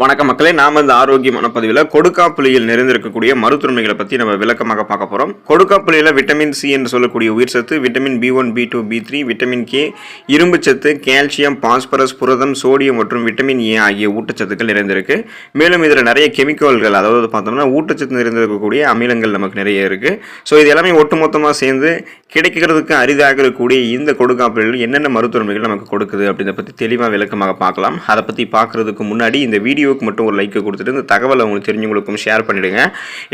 வணக்கம் மக்களே நாம இந்த ஆரோக்கியமான பதிவில் கொடுக்காப்புளியில் நிறைந்திருக்கக்கூடிய மருத்துவமைகளை பற்றி நம்ம விளக்கமாக பார்க்க போகிறோம் கொடுக்காப்புளியில் விட்டமின் சி என்று சொல்லக்கூடிய உயிர் சத்து vitamin B one B two B three vitamin K இரும்புச்சத்து கால்சியம் பாஸ்பரஸ் புரதம் சோடியம் மற்றும் விட்டமின் ஏ ஆகிய ஊட்டச்சத்துக்கள் நிறைந்திருக்கு. மேலும் இதில் நிறைய கெமிக்கல்கள் அதாவது பார்த்தோம்னா ஊட்டச்சத்து நிறைந்திருக்கக்கூடிய அமிலங்கள் நமக்கு நிறைய இருக்குது ஸோ இது எல்லாமே ஒட்டுமொத்தமாக சேர்ந்து கிடைக்கிறதுக்கு அரிதாக இருக்கக்கூடிய இந்த கொடுக்காப்புளில் என்னென்ன மருத்துவமனைகள் நமக்கு கொடுக்குது அப்படின்றத பற்றி தெளிவாக விளக்கமாக பார்க்கலாம். அதை பற்றி பார்க்குறதுக்கு முன்னாடி இந்த வீடியோவுக்கு மட்டும் ஒரு லைக்கை கொடுத்துட்டு இந்த தகவலை அவங்களுக்கு தெரிஞ்சவங்களுக்கும் ஷேர் பண்ணிடுங்க.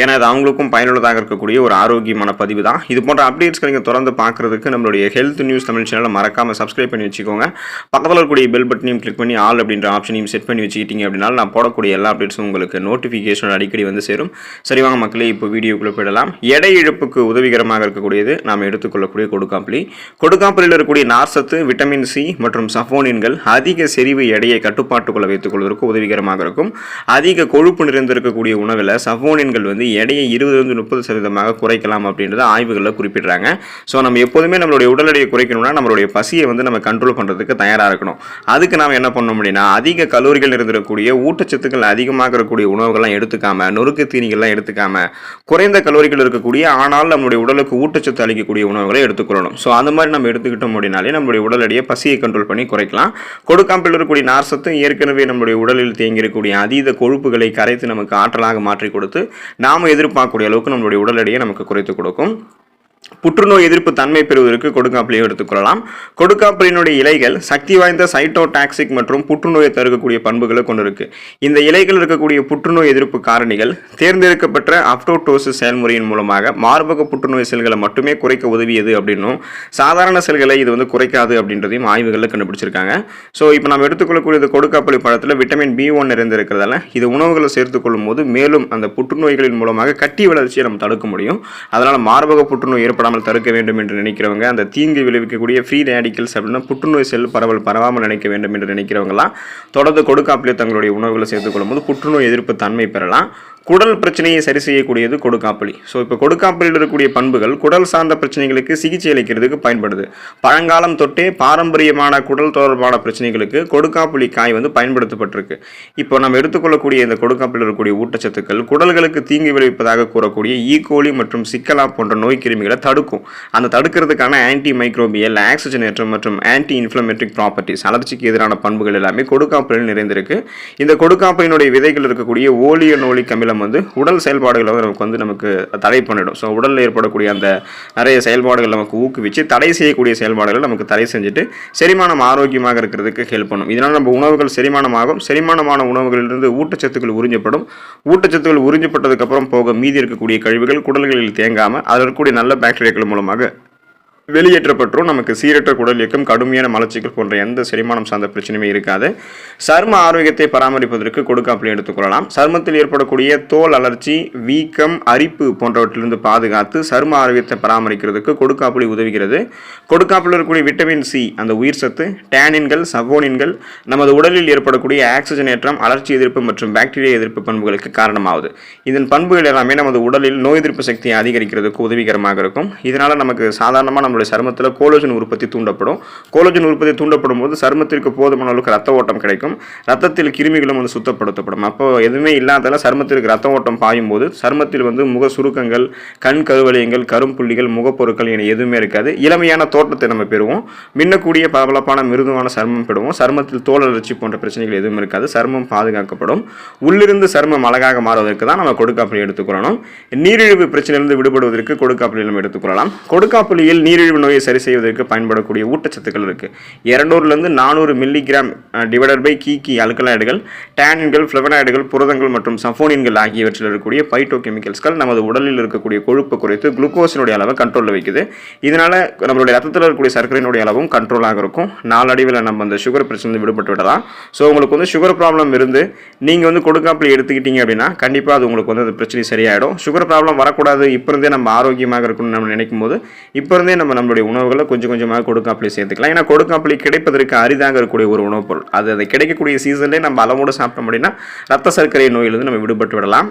ஏன்னா அது அவங்களுக்கும் பயனுள்ளதாக இருக்கக்கூடிய ஒரு ஆரோக்கியமான பதிவு தான். இது போன்ற அப்டேட்ஸ்களை நீங்கள் தொடர்ந்து பார்க்குறதுக்கு நம்மளுடைய ஹெல்த் நியூஸ் தமிழ் சேனலை மறக்காமல் சப்ஸ்கிரைப் பண்ணி வச்சுக்கோங்க. பக்கத்தில் இருக்கக்கூடிய பெல் பட்டனையும் கிளிக் பண்ணி ஆல் அப்படின்ற ஆப்ஷனையும் செட் பண்ணி வச்சுக்கிட்டீங்க அப்படின்னா நான் போடக்கூடிய எல்லா அப்டேட்ஸும் உங்களுக்கு நோட்டிஃபிகேஷன் அடிக்கடி வந்து சேரும். சரிவாங்க மக்களே இப்போ வீடியோக்குள்ளே போயிடலாம். எடை இழப்புக்கு உதவிகரமாக இருக்கக்கூடியது. நாம் எடுத்துக்கொள்ளக்கூடிய கொடுக்காம்பளி கொடுக்காம்பளியில் இருக்கக்கூடிய நார்சத்து விட்டமின் சி மற்றும் சஃபோனின்கள் அதிக செறிவு எடையை கட்டுப்பாட்டுக்குள்ள வைத்துக் கொள்வதற்கு உதவிகரமாக இருக்கும். அதிக கொழுப்பு நிறைந்திருக்கக்கூடிய உணவில் சஃபோனின்கள் வந்து எடையை இருபதுலேருந்து முப்பது சதவீதமாக குறைக்கலாம் அப்படின்றத ஆய்வுகளில் குறிப்பிடுறாங்க. ஸோ நம்ம எப்போதுமே நம்மளுடைய உடல் எடையை குறைக்கணும்னா நம்மளுடைய பசியை வந்து நம்ம கண்ட்ரோல் பண்ணுறதுக்கு தயாராக இருக்கணும். அதுக்கு நாம் என்ன பண்ணணும் அப்படின்னா அதிக கலோரிகள் இருந்திருக்கக்கூடிய ஊட்டச்சத்துக்கள் அதிகமாக இருக்கக்கூடிய உணவுகள்லாம் எடுத்துக்காம நொறுக்கு தீனிகள்லாம் எடுத்துக்காம குறைந்த கலோரிகள் இருக்கக்கூடிய ஆனால் நம்மளுடைய உடலுக்கு ஊட்டச்சத்து அளிக்கக்கூடிய உணவுகளை எடுத்துக்கொள்ளணும். ஸோ அந்த மாதிரி நம்ம எடுத்துக்கிட்டோம் அப்படின்னாலே நம்மளுடைய உடல் எடையை பசியை கண்ட்ரோல் பண்ணி குறைக்கலாம். கொடுக்காம்பில் இருக்கக்கூடிய நார்சத்தும் ஏற்கனவே நம்மளுடைய உடலில் தேங்கியிருக்கக்கூடிய அதீத கொழுப்புகளை கரைத்து நமக்கு ஆற்றலாக மாற்றி கொடுத்து நாம் எதிர்பார்க்கக்கூடிய அளவுக்கு நம்மளுடைய உடல் எடையை நமக்கு குறைத்து கொடுக்கும். புற்றுநோய் எதிர்ப்பு தன்மை பெறுவதற்கு கொடுக்காப்பிலையும் எடுத்துக்கொள்ளலாம். கொடுக்காப்பிலினுடைய இலைகள் சக்தி வாய்ந்த சைட்டோடாக்சிக் மற்றும் புற்றுநோயை தருக்கக்கூடிய பண்புகளை கொண்டிருக்கு. இந்த இலைகள் இருக்கக்கூடிய புற்றுநோய் எதிர்ப்பு காரணிகள் தேர்ந்தெடுக்கப்பட்ட அப்டோடோசிஸ் செயல்முறையின் மூலமாக மார்பக புற்றுநோய் செல்களை மட்டுமே குறைக்க உதவியது அப்படின்னும் சாதாரண செல்களை இது வந்து குறைக்காது அப்படின்றதையும் ஆய்வுகளில் கண்டுபிடிச்சிருக்காங்க. ஸோ இப்போ நம்ம எடுத்துக்கொள்ளக்கூடிய இந்த கொடுக்காப்புளி பழத்தில் விட்டமின் பி ஒன் நிறைந்திருக்கிறதால இது உணவுகளை சேர்த்துக்கொள்ளும் போது மேலும் அந்த புற்றுநோய்களின் மூலமாக கட்டி வளர்ச்சியை நம்ம தடுக்க முடியும். அதனால் மார்பக புற்றுநோய் ஏற்படாமல் தடுக்க வேண்டும் என்று நினைக்கிறவங்க அந்த தீங்கு விளைவிக்கக்கூடிய ஃப்ரீ ரேடிக்கல்ஸ் அப்படின்னா புற்றுநோய் செல் பரவல் பரவாமல் நினைக்க வேண்டும் என்று நினைக்கிறவங்களாம் தொடர்ந்து கொடுக்காப்பிலே தங்களுடைய உணவுகளை சேர்த்துக்கொள்ளும் போது புற்றுநோய் எதிர்ப்பு தன்மை பெறலாம். குடல் பிரச்சனையை சரி செய்யக்கூடியது கொடுக்காப்புளி ஸோ இப்போ கொடுக்காப்புளியில் இருக்கக்கூடிய பண்புகள் குடல் சார்ந்த பிரச்சனைகளுக்கு சிகிச்சை அளிக்கிறதுக்கு பயன்படுது. பழங்காலம் தொட்டே பாரம்பரியமான குடல் தொடர்பான பிரச்சனைகளுக்கு கொடுக்காப்புளி காய் வந்து பயன்படுத்தப்பட்டிருக்கு. இப்போ நம்ம எடுத்துக்கொள்ளக்கூடிய இந்த கொடுக்காப்புளில் இருக்கக்கூடிய ஊட்டச்சத்துக்கள் குடல்களுக்கு தீங்கு விளைவிப்பதாக கூறக்கூடிய e. ஈகோலி மற்றும் சிக்கலா போன்ற நோய் கிருமிகளை தடுக்கும். அந்த தடுக்கிறதுக்கான ஆன்டி மைக்ரோபியல் ஆக்சிஜனேற்றம் மற்றும் ஆன்டி இன்ஃப்ளமேட்ரிக் ப்ராப்பர்ட்டிஸ் அலர்ச்சிக்கு எதிரான பண்புகள் எல்லாமே கொடுக்காப்புளில் நிறைந்திருக்கு. இந்த கொடுக்காப்புளினுடைய விதைகள் இருக்கக்கூடிய ஓலியனோலிக் அமிலம் வந்து உடல் செயல்பாடுகளை வந்து நமக்கு வந்து நமக்கு தடை பண்ணிடும். ஸோ உடலில் ஏற்படக்கூடிய அந்த நிறைய செயல்பாடுகள் நமக்கு ஊக்குவிச்சு தடை செய்யக்கூடிய செயல்பாடுகளை நமக்கு தடை செஞ்சுட்டு செரிமானம் ஆரோக்கியமாக இருக்கிறதுக்கு ஹெல்ப் பண்ணும். இதனால் நம்ம உணவுகள் செரிமானமாகும். செரிமானமான உணவுகளிலிருந்து ஊட்டச்சத்துக்கள் உறிஞ்சப்படும். ஊட்டச்சத்துக்கள் உறிஞ்சப்பட்டதுக்கப்புறம் போக மீதி இருக்கக்கூடிய கழிவுகள் குடல்களில் தேங்காமல் அதில் இருக்கக்கூடிய நல்ல பாக்டீரியாக்கள் மூலமாக வெளியேற்றப்பட்டும் நமக்கு சீரற்ற குடல் இயக்கம் கடுமையான மலச்சிக்கல் போன்ற எந்த செரிமானம் சார்ந்த பிரச்சனையுமே இருக்காது. சர்ம ஆரோக்கியத்தை பராமரிப்பதற்கு கொடுக்காப்புளி எடுத்துக்கொள்ளலாம் சருமத்தில் ஏற்படக்கூடிய தோல் அலர்ச்சி வீக்கம் அரிப்பு போன்றவற்றிலிருந்து பாதுகாத்து சரும ஆரோக்கியத்தை பராமரிக்கிறதுக்கு கொடுக்காப்புளி உதவுகிறது. கொடுக்காப்புல இருக்கக்கூடிய விட்டமின் சி அந்த உயிர் சத்து டேனின்கள் சவோனின்கள் நமது உடலில் ஏற்படக்கூடிய ஆக்சிஜனேற்றம் அலர்ச்சி எதிர்ப்பு மற்றும் பாக்டீரியா எதிர்ப்பு பண்புகளுக்கு காரணமாகுது இதன் பண்புகள் எல்லாமே நமது உடலில் நோய் எதிர்ப்பு சக்தியை அதிகரிக்கிறதுக்கு உதவிகரமாக இருக்கும். இதனால் நமக்கு சாதாரணமாக நம்மளுடைய சருமத்தில் கோலோஜன் உற்பத்தி தூண்டப்படும். கோலோஜன் உற்பத்தி தூண்டப்படும் போது சருமத்திற்கு போதுமான அளவுக்கு ரத்த ஓட்டம் கிடைக்கும். ரத்தத்தில் கிருமிகளும் வந்து சுத்தப்படுத்தப்படும். அப்போ எதுவுமே இல்லாதால சருமத்திற்கு ரத்த ஓட்டம் பாயும் போது சருமத்தில் வந்து முக சுருக்கங்கள் கண் கருவலயங்கள் கரும்புள்ளிகள் முகப்பொருட்கள் என எதுவுமே இருக்காது. இளமையான தோற்றத்தை நம்ம பெறுவோம். மின்னக்கூடிய பளபளப்பான மிருதுவான சருமம் பெறுவோம். சருமத்தில் தோல் அலர்ச்சி போன்ற பிரச்சனைகள் எதுவும் இருக்காது. சருமம் பாதுகாக்கப்படும். உள்ளிருந்து சருமம் அழகாக மாறுவதற்கு தான் நம்ம கொடுக்காப்புளி எடுத்துக்கொள்ளணும். நீரிழிவு பிரச்சனையிலிருந்து விடுபடுவதற்கு கொடுக்காப்புளி நம்ம எடுத்துக்கொள்ளலாம். கொடுக்காப்புளியில் நீரிழிவு நோயை சரி செய்வதற்கு பயன்படக்கூடிய ஊட்டச்சத்துக்கள் இருக்கு. இரநூறுலேருந்து நானூறு மில்லிகிராம் டிவைடட் பை கீக்கி அல்கலாய்டுகள் டேனின்கள் ஃப்ளவனாய்டுகள் புரதங்கள் மற்றும் சஃபோனின்கள் ஆகியவற்றில் இருக்கக்கூடிய பைட்டோ கெமிக்கல்ஸ்கள் நமது உடலில் இருக்கக்கூடிய கொழுப்பு குறைத்து குளுக்கோஸினுடைய அளவை கண்ட்ரோலில் வைக்குது. இதனால நம்மளுடைய ரத்தத்தில் இருக்கக்கூடிய சர்க்கரையினுடைய அளவும் கண்ட்ரோலாக இருக்கும். நாளடைவில் நம்ம அந்த சுகர் பிரச்சனை விடுபட்டு விடலாம். ஸோ உங்களுக்கு வந்து சுகர் ப்ராப்ளம் இருந்து நீங்கள் வந்து கொடுக்காப்பில் எடுத்துக்கிட்டீங்க அப்படின்னா கண்டிப்பாக அது உங்களுக்கு வந்து அந்த பிரச்சனை சரியாயிடும். சுகர் ப்ராப்ளம் வரக்கூடாது. இப்போ இருந்தே நம்ம ஆரோக்கியமாக இருக்கணும்னு நம்ம நினைக்கும் போது இப்போ இருந்தே நம்ம நம்மளுடைய உணவுகளை கொஞ்சம் கொஞ்சமாக கொடுக்காப்பிலே சேர்த்துக்கலாம். ஏன்னா கொடுக்காப்பிலே கிடைப்பதற்கு அரிதாக இருக்கக்கூடிய ஒரு உணவுப் பொருள். அது அதை கிடைக்கக்கூடிய சீசன்லேயே நம்ம அளவோடு சாப்பிட்டோம் அப்படின்னா ரத்த சர்க்கரை நோயிலிருந்து நம்ம விடுபட்டு விடலாம்.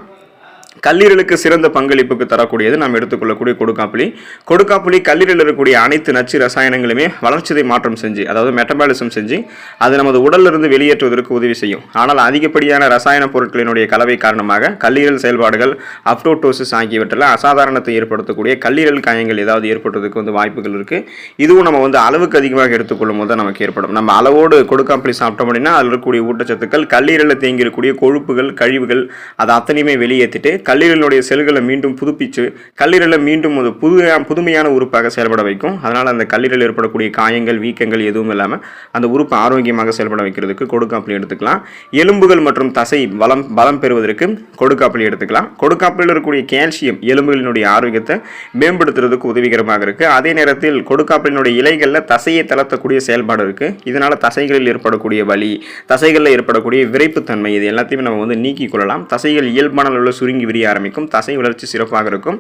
கல்லீரலுக்கு சிறந்த பங்களிப்புக்கு தரக்கூடியது நாம் எடுத்துக்கொள்ளக்கூடிய கொடுக்காப்புளி கொடுக்காப்புளி கல்லீரலில் இருக்கக்கூடிய அனைத்து நச்சு ரசாயனங்களுமே வளர்ச்சிதை மாற்றம் செஞ்சு அதாவது மெட்டபாலிசம் செஞ்சு அது நமது உடலிலிருந்து வெளியேற்றுவதற்கு உதவி செய்யும். ஆனால் அதிகப்படியான ரசாயன பொருட்களினுடைய கலவை காரணமாக கல்லீரல் செயல்பாடுகள் அப்டோட்டோசிஸ் ஆகியவற்றில் அசாதாரணத்தை ஏற்படுத்தக்கூடிய கல்லீரல் காயங்கள் ஏதாவது ஏற்படுறதுக்கு வந்து வாய்ப்புகள் இருக்குது இதுவும் நம்ம வந்து அளவுக்கு அதிகமாக எடுத்துக்கொள்ளும் போது தான் நமக்கு ஏற்படும். நம்ம அளவோடு கொடுக்காப்புளி சாப்பிட்டோம் அப்படின்னா அதில் இருக்கக்கூடிய ஊட்டச்சத்துக்கள் கல்லீரலில் தேங்கியிருக்கக்கூடிய கொழுப்புகள் கழிவுகள் அதை அத்தனையுமே வெளியேற்றிட்டு கல்லீரலுடைய செல்களை மீண்டும் புதுப்பிச்சு கல்லீரலை மீண்டும் ஒரு புது புதுமையான உறுப்பாக செயல்பட வைக்கும். அதனால் அந்த கல்லீரல் ஏற்படக்கூடிய காயங்கள் வீக்கங்கள் எதுவும் இல்லாமல் அந்த உறுப்பு ஆரோக்கியமாக செயல்பட வைக்கிறதுக்கு கொடுக்காப்பிலி எடுத்துக்கலாம். எலும்புகள் மற்றும் தசை பலம் பலம் பெறுவதற்கு கொடுக்காப்பிலி எடுத்துக்கலாம். கொடுக்காப்புளில் இருக்கக்கூடிய கால்சியம் எலும்புகளினுடைய ஆரோக்கியத்தை மேம்படுத்துறதுக்கு உதவிகரமாக இருக்குது அதே நேரத்தில் கொடுக்காப்பிலினுடைய இலைகளில் தசையை தளர்த்தக்கூடிய செயல்பாடு இருக்குது இதனால் தசைகளில் ஏற்படக்கூடிய வலி தசைகளில் ஏற்படக்கூடிய விரைப்புத்தன்மை இது எல்லாத்தையுமே நம்ம வந்து நீக்கிக் கொள்ளலாம். தசைகள் இயல்பான அளவில் சுருங்கி விரி விரிய ஆரம்பிக்கும். தசை வளர்ச்சி சிறப்பாக இருக்கும்.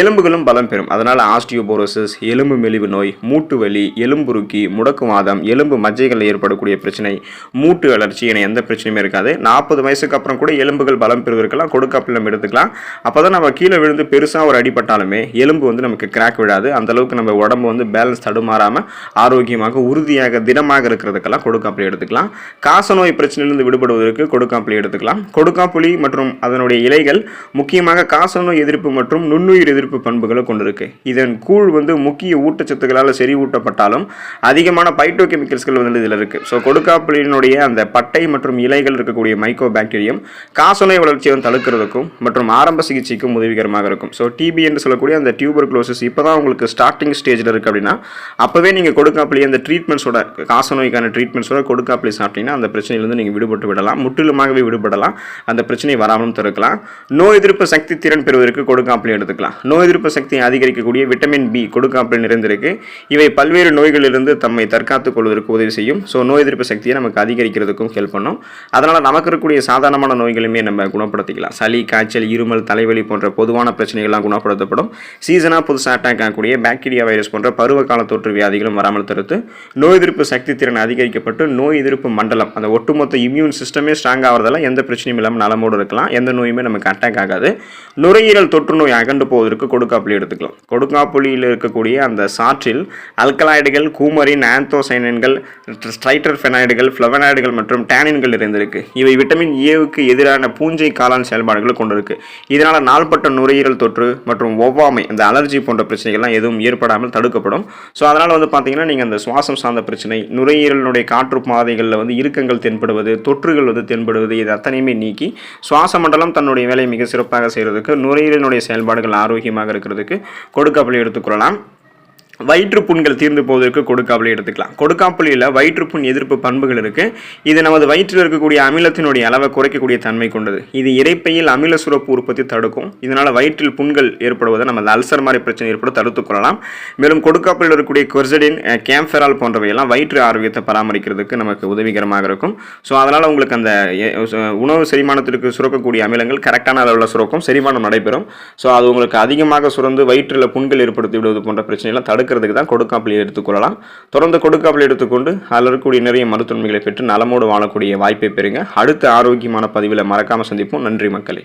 எலும்புகளும் பலம் பெறும். அதனால் ஆஸ்டியோபோரோசிஸ் எலும்பு மெலிவு நோய் மூட்டு வலி எலும்புருக்கி முடக்குவாதம் எலும்பு மஜ்ஜைகளில் ஏற்படக்கூடிய பிரச்சனை மூட்டு வளர்ச்சி என எந்த பிரச்சனையுமே இருக்காது. நாற்பது வயசுக்கு அப்புறம் கூட எலும்புகள் பலம் பெறுவதற்கெல்லாம் கொடுக்காப்பில் நம்ம எடுத்துக்கலாம். அப்போ தான் நம்ம கீழே விழுந்து பெருசாக ஒரு அடிபட்டாலுமே எலும்பு வந்து நமக்கு கிராக் விடாது அந்தளவுக்கு நம்ம உடம்பு வந்து பேலன்ஸ் தடுமாறாமல் ஆரோக்கியமாக உறுதியாக திடமாக இருக்கிறதுக்கெல்லாம் கொடுக்காப்புளி எடுத்துக்கலாம். காசநோய் பிரச்சனையிலிருந்து விடுபடுவதற்கு கொடுக்காப்புளி எடுத்துக்கலாம். கொடுக்காப்புளி மற்றும் அதனுடைய இலைகள் முக்கியமாக காசநோய் எதிர்ப்பு மற்றும் நுண்ணுயிர் எதிர்ப்பு பண்புகளை கொண்டிருக்கு. இதன் கூழ் வந்து முக்கிய ஊட்டச்சத்துக்களால் செறிவூட்டப்பட்டாலும் அதிகமான பைட்டோ கெமிக்கல்ஸ்கள் வந்து இதில் இருக்குது ஸோ கொடுக்காப்புளினுடைய அந்த பட்டை மற்றும் இலைகள் இருக்கக்கூடிய மைக்கோ பாக்டீரியம் காசநோய் வளர்ச்சியை வந்து தடுக்கிறதுக்கும் மற்றும் ஆரம்ப சிகிச்சைக்கும் உதவிகரமாக இருக்கும். ஸோ டிபி என்று சொல்லக்கூடிய அந்த டியூபர் குளோசஸ் இப்போ தான் உங்களுக்கு ஸ்டார்டிங் ஸ்டேஜில் இருக்குது அப்படின்னா அப்போவே நீங்கள் கொடுக்காப்புளி அந்த ட்ரீட்மெண்ட்ஸோட காசநோய்க்கான ட்ரீட்மெண்ட்ஸோட கொடுக்காப்புளி சாப்பிட்டீங்கன்னா அந்த பிரச்சனையிலேருந்து நீங்கள் விடுபட்டு விடலாம். முற்றிலுமாகவே விடுபடலாம். அந்த பிரச்சனை வராமலும் தடுக்கலாம். நோய் எதிர்ப்பு சக்தி திறன் பெறுவதற்கு கொடுக்காப்புளி எடுத்துக்கலாம். நோய் எதிர்ப்பு சக்தியை அதிகரிக்கக்கூடிய விட்டமின் பி கொடுக்காப்பில் நிறைந்திருக்கு. இவை பல்வேறு நோய்களிலிருந்து தம்மை தற்காத்துக் கொள்வதற்கு உதவி செய்யும். ஸோ நோய் எதிர்ப்பு சக்தியை நமக்கு அதிகரிக்கிறதுக்கும் ஹெல்ப் பண்ணும். அதனால் நமக்கு இருக்கக்கூடிய சாதாரணமான நோய்களுமே நம்ம குணப்படுத்திக்கலாம். சளி காய்ச்சல் இருமல் தலைவலி போன்ற பொதுவான பிரச்சனைகள்லாம் குணப்படுத்தப்படும். சீசனாக புதுசாக அட்டாக் ஆகக்கூடிய பாக்டீரியா வைரஸ் போன்ற பருவகால தொற்று வியாதிகளும் வராமல் தடுத்து நோய் எதிர்ப்பு சக்தி திறன் அதிகரிக்கப்பட்டு நோய் எதிர்ப்பு மண்டலம் அந்த ஒட்டுமொத்த இம்யூன் சிஸ்டமே ஸ்ட்ராங் ஆகிறதால எந்த பிரச்சனையும் இல்லாமல் நலமோடு இருக்கலாம். எந்த நோயுமே நமக்கு அட்டாக் ஆகாது. நுரையீரல் தொற்று நோய் அகண்டு போவதற்கு கொடுக்காப்புளி எடுத்துக்கலாம். கொடுக்காப்புளியில் இருக்கக்கூடிய அந்த சாற்றில் அல்கலாய்டுகள் கூமரின் ஆந்தோசைனன்கள் ஸ்ட்ரைட்டர் ஃபெனாய்டுகள் ஃப்ளவனாய்டுகள் மற்றும் டேனின்கள் இருந்திருக்கு இவை விட்டமின் ஏவுக்கு எதிரான பூஞ்சை காளான் செயல்பாடுகளை கொண்டிருக்கு. இதனால் நாள்பட்ட நுரையீரல் தொற்று மற்றும் ஒவ்வாமை அந்த அலர்ஜி போன்ற பிரச்சனைகள்லாம் எதுவும் ஏற்படாமல் தடுக்கப்படும். ஸோ அதனால் வந்து பார்த்தீங்கன்னா நீங்கள் அந்த சுவாசம் சார்ந்த பிரச்சனை நுரையீரலினுடைய காற்று பாதைகளில் வந்து இறுக்கங்கள் தென்படுவது தொற்றுகள் வந்து தென்படுவது இது அத்தனையுமே நீக்கி சுவாச மண்டலம் தன்னுடைய வேலையை மிக சிறப்பு சிறப்பாக செய்கிறதுக்கு நுரையீரலினுடைய செயல்பாடுகள் ஆரோக்கியமாக இருக்கிறதுக்கு கொடுக்கப்பள்ளி எடுத்துக்கொள்ளலாம் வயிற்றுப்புண்கள் தீர்ந்து போவதற்கு கொடுக்காப்புளி எடுத்துக்கலாம். கொடுக்காப்புளியில் வயிற்றுப்புண் எதிர்ப்பு பண்புகள் இருக்குது இது நமது வயிற்றில் இருக்கக்கூடிய அமிலத்தினுடைய அளவை குறைக்கக்கூடிய தன்மை கொண்டது. இது இறைப்பையில் அமில சுரப்பு உற்பத்தி தடுக்கும். இதனால் வயிற்றில் புண்கள் ஏற்படுவதை நம்ம அல்சர் மாதிரி பிரச்சனை ஏற்பட தடுத்துக் கொள்ளலாம். மேலும் கொடுக்காப்புளில் இருக்கக்கூடிய கொர்சடின் கேம்ஃபெரால் போன்றவையெல்லாம் வயிற்று ஆரோக்கியத்தை பராமரிக்கிறதுக்கு நமக்கு உதவிகரமாக இருக்கும். ஸோ அதனால் உங்களுக்கு அந்த உணவு செரிமானத்திற்கு சுரக்கக்கூடிய அமிலங்கள் கரெக்டான அளவில் சுரக்கும் செரிமானம் நடைபெறும். ஸோ அது உங்களுக்கு அதிகமாக சுரந்து வயிற்றில் புண்கள் ஏற்படுத்தி விடுவது போன்ற பிரச்சனையெல்லாம் தடுக்கிறதுக்கு தான் கொடுக்காப்புளி எடுத்துக்கொள்ளலாம் தொடர்ந்து கொடுக்காப்புளி எடுத்துக்கொண்டு அதில் இருக்கக்கூடிய நிறைய மருத்துவமைகளை பெற்று நலமோடு வாழக்கூடிய வாய்ப்பை பெறுங்க. அடுத்த ஆரோக்கியமான பதிவில் மறக்காமல் சந்திப்போம். நன்றி மக்களே.